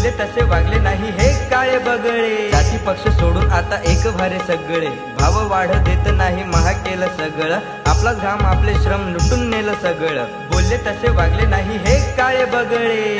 बोलले तसे वागले नाही हे काळे बगळे. जाती पक्ष सोडून आता एक भारे सगळे. भाव वाढ देत नाही महा केलं सगळं. आपला घाम आपले श्रम लुटून नेलं सगळं. बोलले तसे वागले नाही हे काळे बगळे.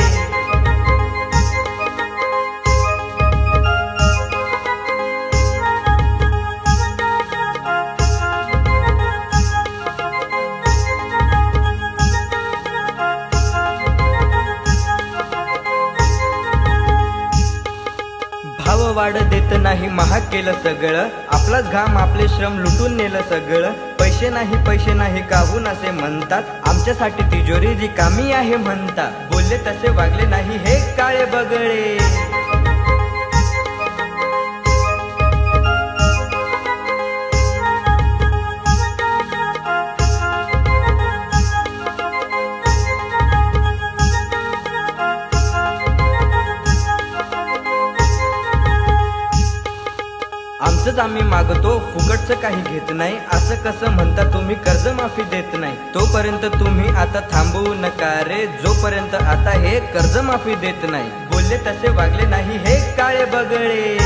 वाढ देत नाही महाग केलं सगळं. आपलाच घाम आपले श्रम लुटून नेलं सगळं. पैसे नाही पैसे नाही काहून असे म्हणतात? आमच्यासाठी तिजोरी रिकामी आहे म्हणतात. बोलले तसे वागले नाही हे काळे बगळे. आमचंच आम्ही मागतो फुकटचं काही घेत नाही. असं कसं म्हणता तुम्ही कर्जमाफी देत नाही. तोपर्यंत तुम्ही आता थांबवू नका रे. जोपर्यंत आता हे कर्जमाफी देत नाही. बोलले तसे वागले नाही हे काळे बगळे.